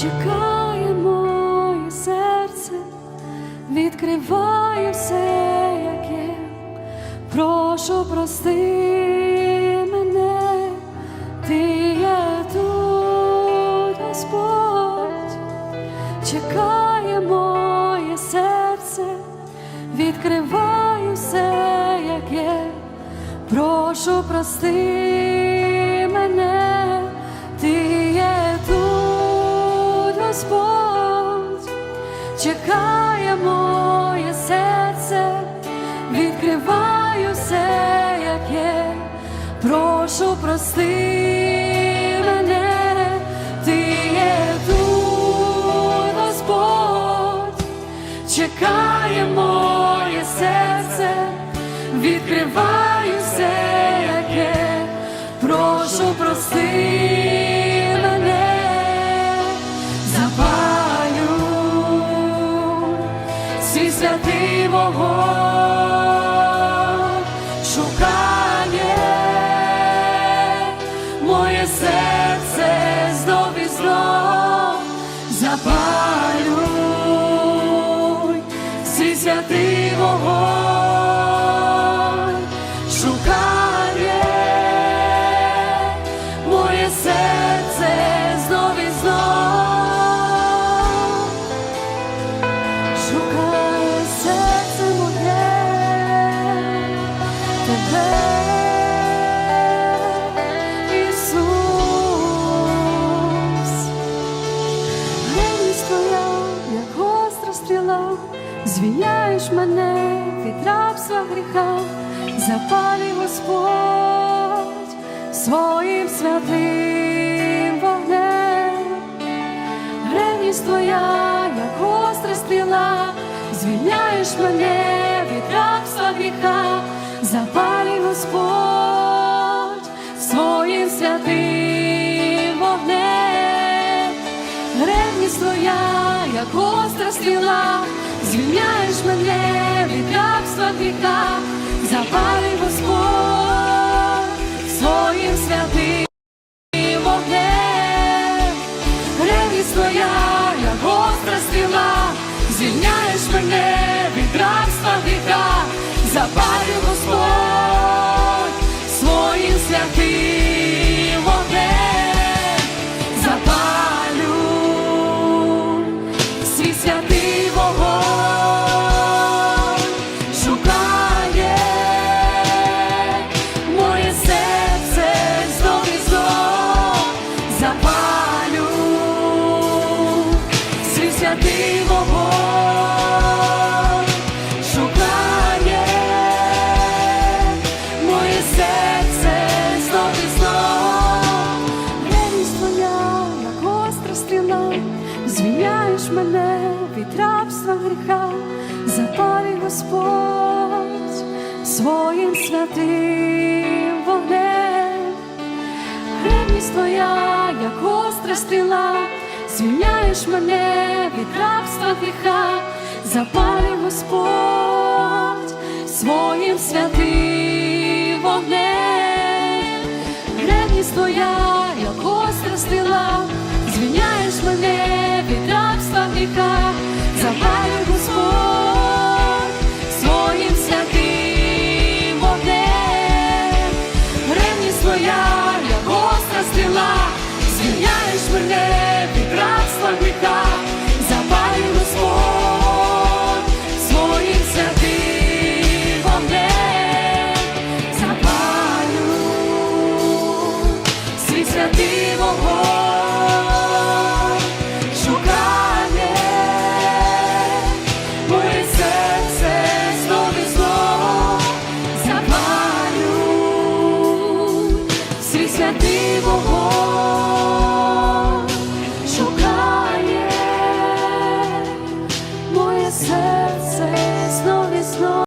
Чекає моє серце, відкриває все, як є. Прошу, прости мене, ти є тут, чекає моє серце, відкриває все, як є. Прошу, прости прости мене, ти є тут, Господь, чекає моє серце, відкриваю все, як є. Прошу, прости святий вогонь, святий шукає моє серце гріха, запалюй Господь своїм святим вогнем. Ревність твоя, як гостра стріла, звільняєш мене від рабства гріха, запалюй Господь своїм святим вогнем. Ревність твоя, як гостра стріла, звільняєш мене від рабства гріха, запали Господь своїм святим вогнем. Ревність твоя, як гостра стріла, звільняєш мене від рабства гріха, запалюй святий вогонь, шукає моє серце знов і знов. Твоя, як гостра стріла, звільняєш мене від рабства гріха, запалюй Господь своїм святим вогнем. Ревність твоя, як гостра стріла, звільняєш мене від рабства гріха, запалюй Господь своїм святим вогнем. Ревність твоя, як гостра стріла, звільняєш мене від рабства гріха, запалюй Господь своїм святим вогнем. Ревність твоя, як гостра стріла, звільняєш мене від aguentar.